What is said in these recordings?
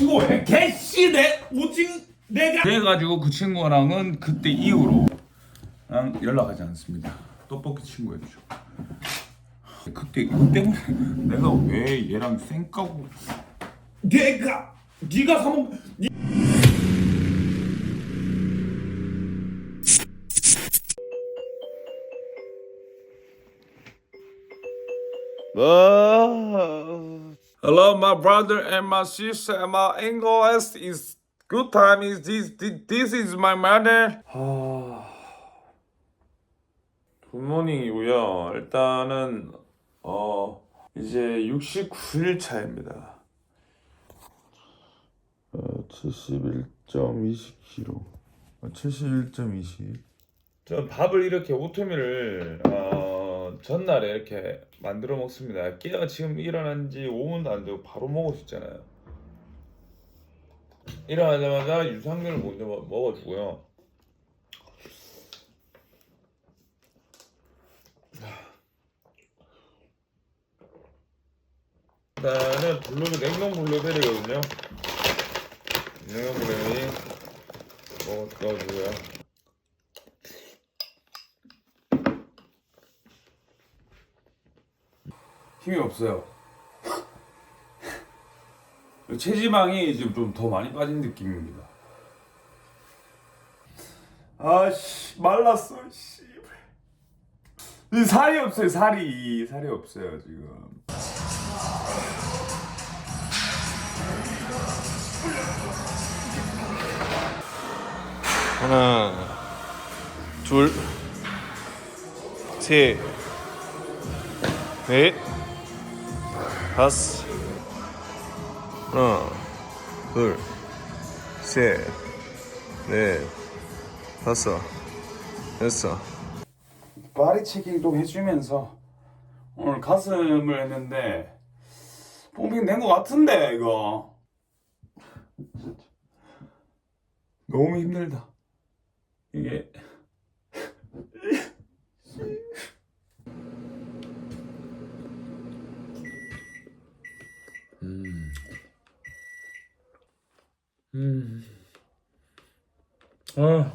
닥치고 왜 개씨 내 오징 내가 그래가지고 그 친구랑은 그때 이후로 난 연락하지 않습니다. 떡볶이 친구였죠. 그때 이것 때문에 내가 왜 얘랑 쌩까고 내가 네가 사먹 Hello, my brother and my sister. My English is good time. Is this this is my mother? 굿모닝이고요. 일단은 어 이제 69일 차입니다. 어 71.20kg. 어, 71.20. 저 밥을 이렇게 오트밀을 어, 전날에 이렇게 만들어 먹습니다. 깨가 지금 일어난 지 5분도 안 되고 바로 먹을 수 있잖아요. 일어나자마자 유산균을 먼저 먹- 먹어주고요. 일단은 블루베 냉동 블루베리거든요. 냉동 블루베리 먹어 넣어주고요. 힘이 없어요. 체지방이 지금 좀 더 많이 빠진 느낌입니다. 아씨 말랐어 씨. 살이 없어요 살이 살이 없어요 지금. 하나, 둘, 셋, 넷, 다섯. 하나, 둘, 셋, 넷, 다섯, 여섯. 체킹도 해주면서 오늘 가슴을 했는데 펌핑 된것 같은데 이거 너무 힘들다 이게 음. 아.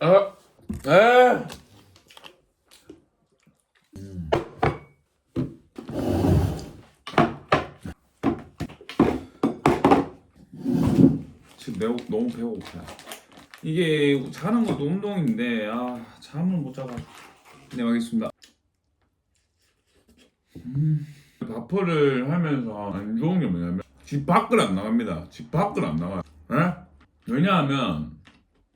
아. 아. 지금 매우 너무 배고파요. 이게 자는 것도 운동인데 아 잠을 못 자가. 네 알겠습니다. 음, 바퍼를 하면서 안 좋은 게 뭐냐면 집 밖을 안 나갑니다. 집 밖을 안 나가. 에? 왜냐하면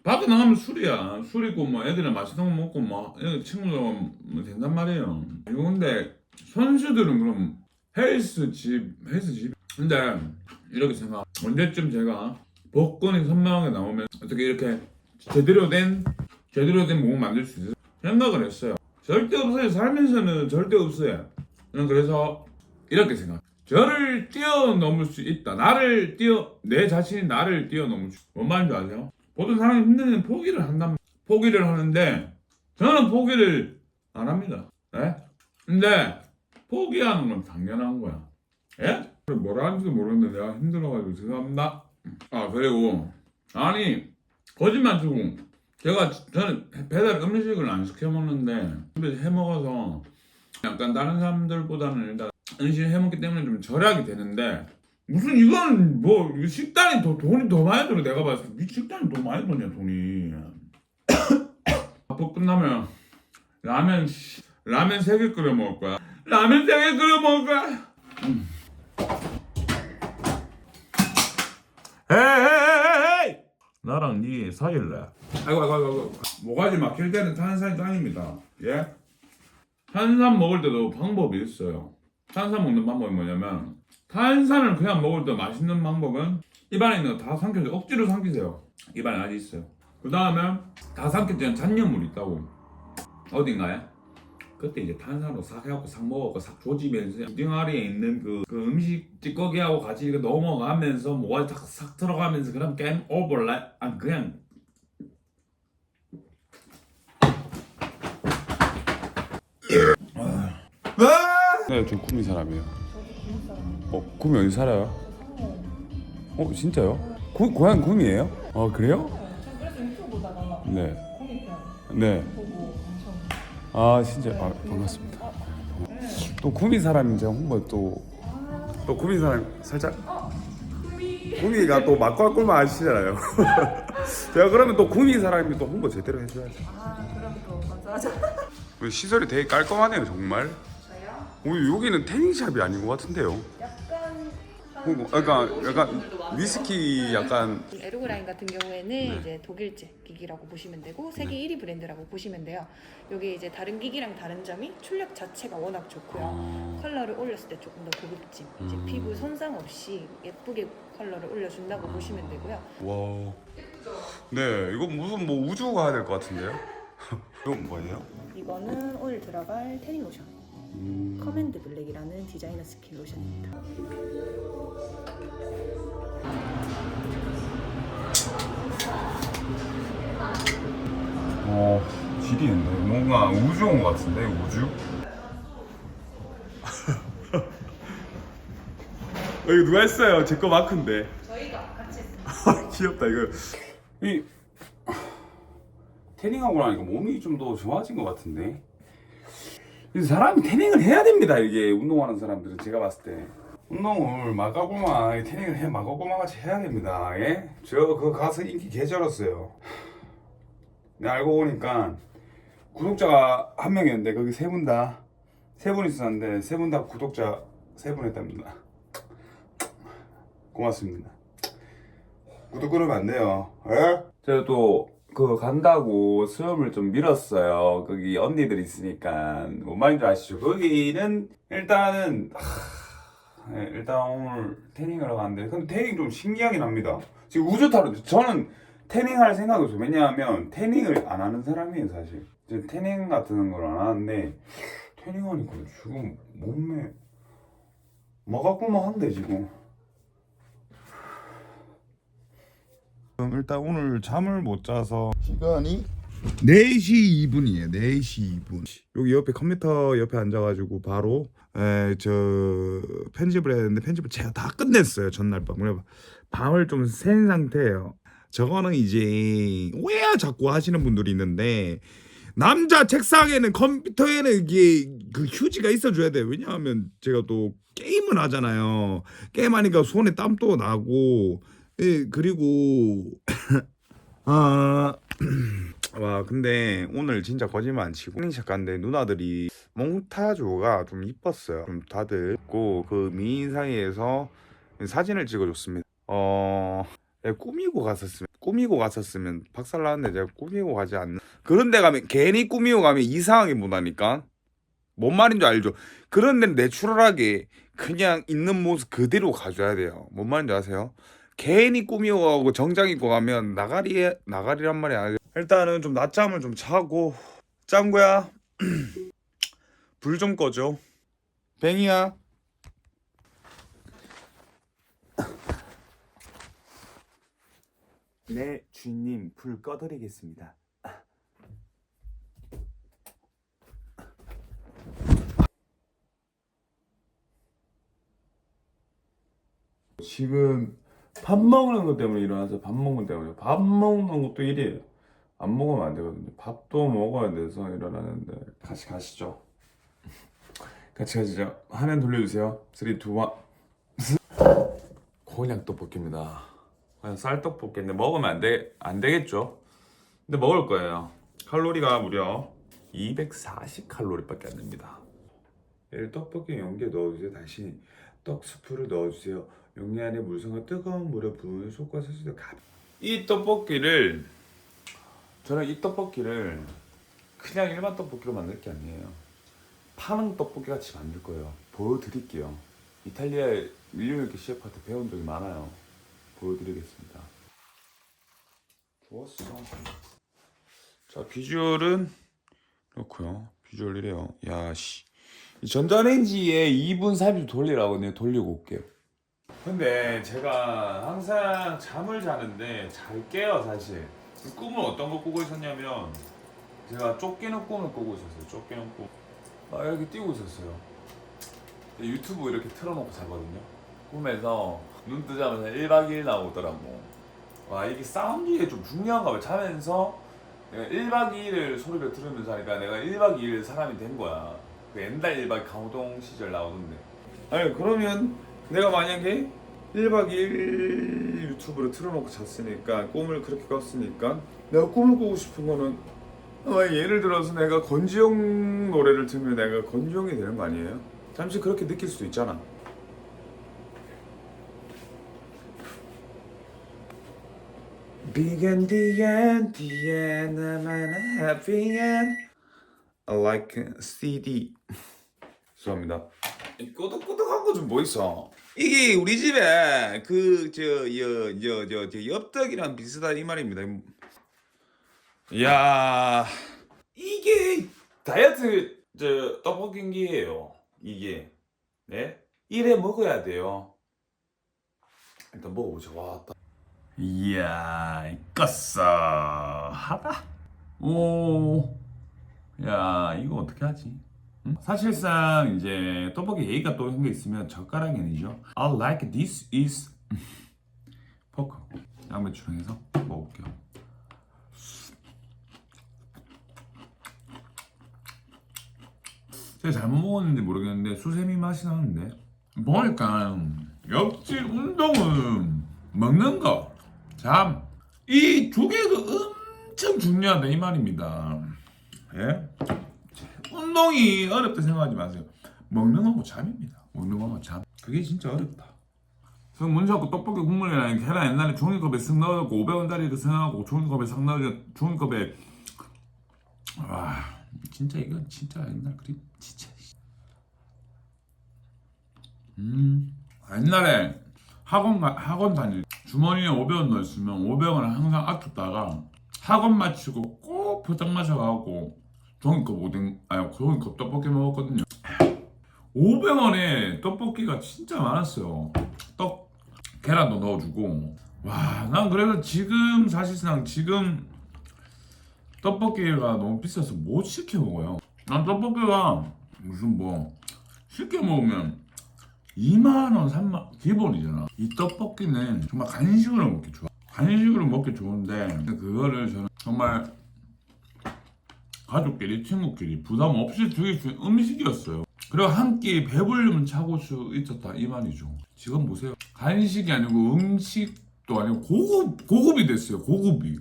밖에 나가면 술이야. 술 있고 뭐 애들이랑 맛있는 거 먹고 뭐 애들 친구들 뭐 된단 말이에요. 이거 근데 선수들은 그럼 헬스 집 헬스 집. 근데 이렇게 생각. 언제쯤 제가 복권이 선명하게 나오면 어떻게 이렇게 제대로 된 제대로 된 몸을 만들 수 있어 생각을 했어요. 절대 없어요. 살면서는 절대 없어요. 저는 그래서 이렇게 생각. 저를 뛰어넘을 수 있다. 나를 뛰어 내 자신이 나를 뛰어넘을 수. 뭔 말인지 아세요? 모든 사람이 데는 포기를 한단 말- 포기를 하는데 저는 포기를 안 합니다. 예? 근데 포기하는 건 당연한 거야. 예? 뭐라 하는지도 모르겠는데 내가 힘들어가지고 죄송합니다. 아 그리고 아니 거짓말 치고 제가 저는 배달 음식을 안 시켜 먹는데 집에서 해 먹어서 약간 다른 사람들보다는 일단 음식 해 먹기 때문에 좀 절약이 되는데 무슨 이건 뭐 식단이 더 돈이 더 많이 들어 내가 봤을 때. 식단이 더 많이 드냐 돈이. 밥도 끝나면 라면 씨, 라면 세 개 끓여 먹을 거야. 라면 세 개 끓여 먹을 거야. 음. 에이 나랑 니 사귈래? 아이고 아이고 아이고 모가지 막힐 때는 탄산이 짱입니다. 예? 탄산 먹을 때도 방법이 있어요 탄산 먹는 방법이 뭐냐면 탄산을 그냥 먹을 때 맛있는 방법은 입안에 있는 거 다 삼켜서 억지로 삼키세요. 입안에 아직 있어요. 그 다음에 다 삼켰지만 잔여물이 있다고. 어딘가에? 그때 이제 탄산으로 싹 해갖고 싹 먹었고 싹 조지면서 딩아리에 있는 그, 그 음식 찌꺼기하고 같이 넘어가면서 뭐가 싹, 싹 들어가면서 그럼 게임 오버라 아 그냥 네, 저 구미 사람이에요. 어, 구미 어디 살아요? 어 진짜요? 고, 고향 구미예요? 아 그래요? 전 그래서 유튜브 보다가 네. 네. 보고 엄청 아 진짜 아, 반갑습니다. 또 구미 사람인 제가 홍보 또또 구미 사람 살짝 구미가 또 맛과 꿀맛 아시잖아요. 제가 그러면 또 구미 사람이 또 홍보 제대로 해줘야죠. 아 그럼 또 감사하죠 시설이 되게 깔끔하네요 정말. 오, 여기는 태닝샵이 아닌 것 같은데요. 약간 홍보, 약간 약간 위스키 약간 에르고라인 같은 경우에는 네. 이제 독일제 기기라고 보시면 되고 세계 1위 브랜드라고 보시면 돼요. 여기 이제 다른 기기랑 다른 점이 출력 자체가 워낙 좋고요. 어, 컬러를 올렸을 때 조금 더 고급진, 이제 음. 피부 손상 없이 예쁘게 컬러를 올려준다고 보시면 되고요. 와. 네, 이거 무슨 뭐 우주 가야 될 것 같은데요? 이건 뭐예요? 이거는 오일 들어갈 태닝 로션. 음. 커맨드 블랙이라는 디자이너 스킨 로션입니다. 어, 질이 있네. 뭔가 우주 온 것 같은데, 우주? 어, 이거 누가 했어요? 제 거 마크인데. 저희가 같이 귀엽다, 이거. 이, 태닝하고 나니까 몸이 좀 더 좋아진 것 같은데. 이 사람이 태닝을 해야 됩니다, 이게. 운동하는 사람들은 제가 봤을 때. 운동을 마가고마, 태닝을 해, 마가고마 같이 해야 됩니다, 예? 저 그거 가서 인기 개쩔었어요. 내가 알고 보니까 구독자가 한 명이었는데 거기 세 분 다 세 분 있었는데 세 분 다 구독자 세 분 했답니다. 고맙습니다. 구독 끊으면 안 돼요. 예? 제가 또 그 간다고 수염을 좀 밀었어요. 거기 언니들 있으니까 뭔 말인지 아시죠? 거기는 일단은 하, 예, 일단 오늘 태닝을 하러 갔는데 근데 태닝 좀 신기하긴 합니다. 지금 우주 타로 저는 태닝할 생각이 없어요. 왜냐하면 태닝을 안 하는 사람이에요, 사실. 이제 태닝 같은 걸 안 하는데 태닝하니까 지금 몸에 뭐가꾸만 한데 지금. 일단 오늘 잠을 못 자서 시간이 4시 2분이에요. 4시 2분. 여기 옆에 컴퓨터 옆에 앉아가지고 바로 에, 저 편집을 해야 되는데 편집을 제가 다 끝냈어요. 전날 밤. 그래 밤을 좀 센 상태예요. 저거는 이제 왜 자꾸 하시는 분들이 있는데 남자 책상에는 컴퓨터에는 이게 그 휴지가 있어줘야 돼요. 왜냐하면 제가 또 게임을 하잖아요. 게임하니까 손에 땀도 나고 예, 그리고 아. 와 근데 오늘 진짜 거짓말 안 치고 태닝샵 갔는데 누나들이 몽타주가 좀 이뻤어요. 좀 다들 그 미인 사이에서 사진을 찍어줬습니다. 어 예, 꾸미고 갔었으면 꾸미고 갔었으면 박살 나는데 제가 꾸미고 가지 않는 그런 데 가면 괜히 꾸미고 가면 이상하게 못하니까? 뭔 말인지 알죠? 그런 데는 내추럴하게 그냥 있는 모습 그대로 가줘야 돼요. 뭔 말인지 아세요 괜히 꾸미고 가고 정장 입고 가면 나가리 나가리란 말이 아니죠 일단은 좀 낮잠을 좀 자고. 짱구야. 불 좀 꺼줘. 뱅이야. 네 주인님 불 꺼드리겠습니다. 지금 밥 먹는 것 때문에 일어나서 밥 먹는 것 때문에 밥 먹는 것도 일이에요. 안 먹으면 안 되거든요. 밥도 먹어야 돼서 일어나는데 같이 가시죠. 같이 가시죠. 화면 돌려주세요. 3, 2, 1 곤약 떡볶이입니다. 그냥 쌀떡볶이인데 먹으면 안, 되, 안 되겠죠? 근데 먹을 거예요. 칼로리가 무려 240 칼로리밖에 안 됩니다. 얘를 떡볶이 용기에 넣어주세요. 다시 떡 스프를 넣어주세요. 용기 안에 물성과 뜨거운 물에 부은 속과 세수도 가이 떡볶이를 저는 이 떡볶이를 그냥 일반 떡볶이로 만들 게 아니에요. 파는 떡볶이 같이 만들 거예요. 보여드릴게요. 이탈리아의 밀리오네키 셰프한테 배운 적이 많아요. 보여드리겠습니다. 좋았어. 자 비주얼은 그렇고요. 비주얼 이래요. 야씨. 전자레인지에 2분 30초 돌리라고 내가 돌리고 올게요. 근데 제가 항상 잠을 자는데 잘 깨요 사실. 꿈을 어떤 걸 꾸고 있었냐면 제가 쫓기는 꿈을 꾸고 있었어요. 쫓기는 꿈. 막 이렇게 뛰고 있었어요. 유튜브 이렇게 틀어놓고 자거든요. 꿈에서 눈 뜨자마자 1박 2일 나오더라고. 와 이게 사운드에 좀 중요한가 봐. 자면서 내가 1박 2일을 소리를 들으면서 하니까 내가 1박 2일 사람이 된 거야. 그 옛날 1박 강호동 시절 나오던데. 아니 그러면 내가 만약에 1박 2일 유튜브를 틀어놓고 잤으니까 꿈을 그렇게 꿨으니까 내가 꿈을 꾸고 싶은 거는 어, 예를 들어서 내가 권지영 노래를 들으면 내가 권지영이 되는 거 아니에요? 잠시 그렇게 느낄 수도 있잖아 Begin the end, the end, I'm a happy end like CD 죄송합니다 이 꼬득꼬득한 거 좀 뭐 있어? 이게 우리 집에 그 그저여저저 엽떡이랑 비슷한 이 말입니다. 이야 이게 다이어트 저 떡볶이기예요. 이게 네 이래 먹어야 돼요. 일단 먹어보자. 와, 따- 이야 껐어 하다 오 야 이거 어떻게 하지 응? 사실상 이제 떡볶이 예의가 또 한 게 있으면 젓가락이 아니죠. I like this is 포크. 양배 추랑 해서 먹어볼게요. 제가 잘못 먹었는지 모르겠는데 수세미 맛이 나는데. 보니까 역시 운동은 먹는 거. 참, 이두 개가 엄청 중요하다 이 말입니다. 예? 운동이 어렵다 생각하지 마세요. 먹는 거고 잠입니다. 먹는 거고 잠. 그게 진짜 어렵다. 그래서 문자고 떡볶이 국물이랑 계란 옛날에 종이컵에 쓱 넣어갖고 500원짜리도 생각하고 종이컵에 싹 넣어 종이컵에 와 진짜 이건 진짜 옛날 그림 진짜 음 옛날에 학원 가, 학원 다닐 때 주머니에 500원 넣었으면 500원을 항상 아꼈다가 학원 마치고 꼭 포장마차 가고 종이컵 오뎅 아니 종이컵 떡볶이 먹었거든요 500원에 떡볶이가 진짜 많았어요 떡 계란도 넣어주고 와 난 그래서 지금 사실상 지금 떡볶이가 너무 비싸서 못 시켜 먹어요 난 떡볶이가 무슨 뭐 쉽게 먹으면 2만원, 3만 기본이잖아. 이 떡볶이는 정말 간식으로 먹기 좋아. 간식으로 먹기 좋은데 그거를 저는 정말 가족끼리, 친구끼리 부담 없이 즐길 수 있는 음식이었어요. 그리고 한 끼 배불리면 차고 수 있었다 이 말이죠. 지금 보세요. 간식이 아니고 음식도 아니고 고급 고급이 됐어요. 고급이.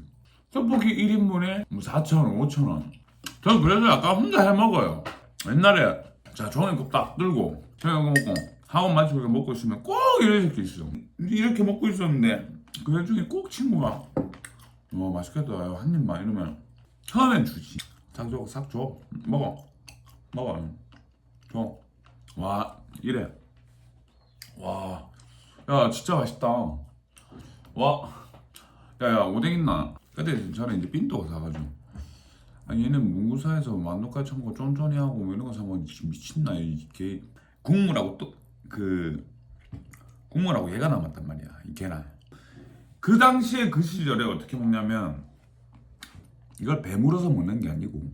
떡볶이 1인분에 뭐 4,000원, 5,000원. 저는 그래서 약간 혼자 해 먹어요. 옛날에 자 종이컵 딱 들고 저녁 먹고 학원 마치고 먹고 있으면 꼭 이런 새끼 있어. 이렇게 먹고 있었는데 그 중에 꼭 친구가 어 맛있겠다 한 입만 이러면 처음엔 주지. 싹줘 싹줘 먹어 먹어 줘. 와 이래. 와. 야 진짜 맛있다. 와. 야야 오뎅 있나? 그때 저는 이제 빈도가 사가지고. 아니 얘는 문구사에서 만두까지 참고 쫀쫀이 하고 뭐 이런 거 사면 미친나 이게 국물하고 또 그 국물하고 얘가 남았단 말이야 이 계란 그 당시에 그 시절에 어떻게 먹냐면 이걸 배물어서 먹는 게 아니고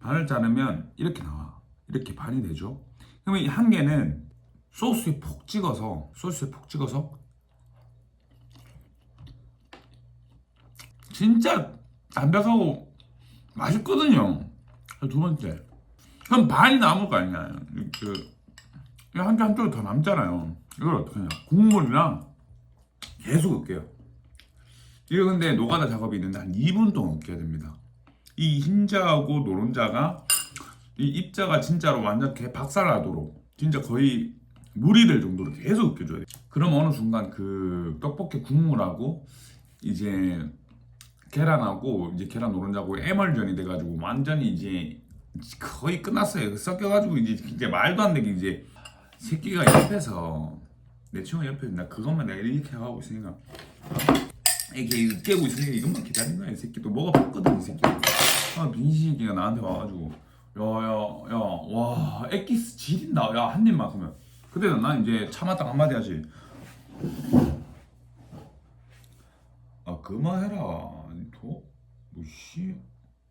반을 자르면 이렇게 나와 이렇게 반이 되죠 그러면 이 한 개는 소스에 푹 찍어서 소스에 푹 찍어서 진짜 담백하고 맛있거든요 두 번째 그럼 반이 남을 거 아니야 그 한쪽 한쪽이 더 남잖아요. 이걸 어떻게 하냐? 국물이랑 계속 으깨요. 이거 근데 노가다 작업이 있는데 한 2분 동안 으깨야 됩니다. 이 흰자하고 노른자가 이 입자가 진짜로 완전 개 박살나도록 진짜 거의 물이 될 정도로 계속 으깨줘야 돼. 그럼 어느 순간 그 떡볶이 국물하고 이제 계란하고 이제 계란 노른자하고 애멀전이 돼가지고 완전히 이제 거의 끝났어요. 섞여가지고 이제 이제 말도 안 되게 이제 새끼가 옆에서 내 친구 옆에 나 그것만 내가 이렇게 하고 있으니까 이렇게 깨고 있으니까 이것만 기다린 거야 이 새끼. 또 먹어봤거든 이 새끼. 아 빈시기가 나한테 와가지고. 야야야 와 엑기스 지린다. 야 한 입만 그러면. 그때 난 이제 참았다 한마디 하지. 아 그만해라. 너뭐씨.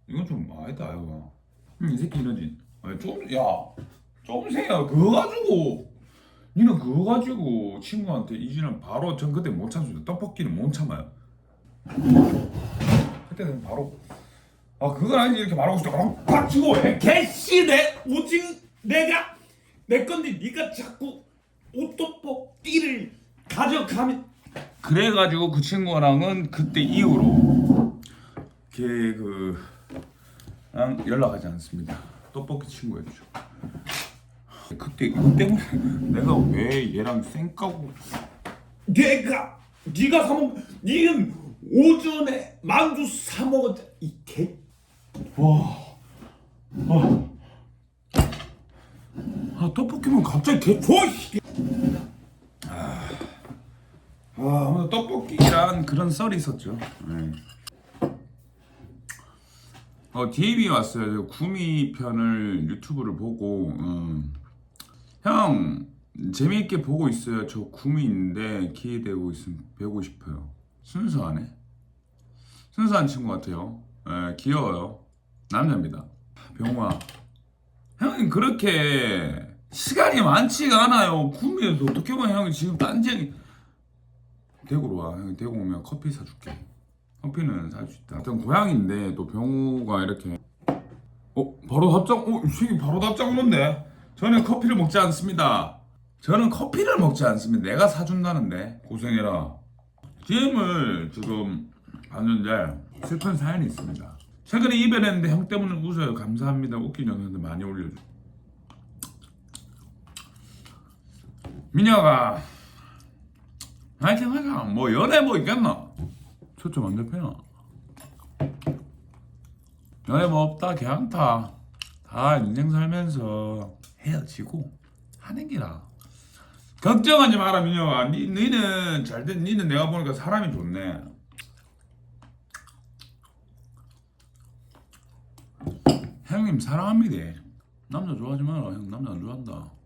이건 좀 아니다 이거 이 새끼 이러지. 아니 좀야 좀 생겨 그거 가지고. 니는 그거 가지고 친구한테 이지는 바로 전 그때 못 참습니다. 떡볶이는 못 참아요. 그때는 바로 아 그건 아니지 이렇게 말하고 싶다. 팍 치고 왜 개씨 내 오징 내가 내 건데 네가 자꾸 오떡볶이를 가져가면 그래가지고 그 친구랑은 그때 이후로 걔그 연락하지 않습니다. 떡볶이 친구였죠. 그때 이거 때문에 내가 왜 얘랑 쌩까고 내가 네가 사 먹, 니는 오전에 만두 사 먹었자 이 개. 와, 와, 아 떡볶이면 갑자기 개 좋아. 이 개. 아, 아 아무튼 떡볶이란 그런 썰이 있었죠. 네. 어 DM이 왔어요. 구미 편을 유튜브를 보고 음. 형 재미있게 보고 있어요. 저 구미인데 기회 되고 있으면 배우고 싶어요. 순수하네. 순수한 친구 같아요. 예, 귀여워요. 남자입니다. 병화. 형님 그렇게 시간이 많지가 않아요. 구미에서 어떻게 보면 형이 지금 딴지 대구로 와. 형이 대구 오면 커피 사줄게. 커피는 살 수 있다. 하여튼 고향인데 또 병우가 이렇게 어 바로 답장 어이 새끼 바로 답장 오는데 저는 커피를 먹지 않습니다. 저는 커피를 먹지 않습니다. 내가 사준다는데 고생해라. DM을 지금 봤는데 슬픈 사연이 있습니다. 최근에 이별했는데 형 때문에 웃어요. 감사합니다. 웃긴 영상들 많이 올려줘. 민혁아 화이팅 하자. 뭐 연애 뭐 있겠나? 초점 안 잡히나? 연애 뭐 없다 걔한타 다 인생 살면서 헤어지고 하는 기라 걱정하지 마라 민혁아. 니, 니는 잘된 니는 내가 보니까 사람이 좋네. 형님 사랑합니다. 남자 좋아하지 마라. 형 남자 안 좋아한다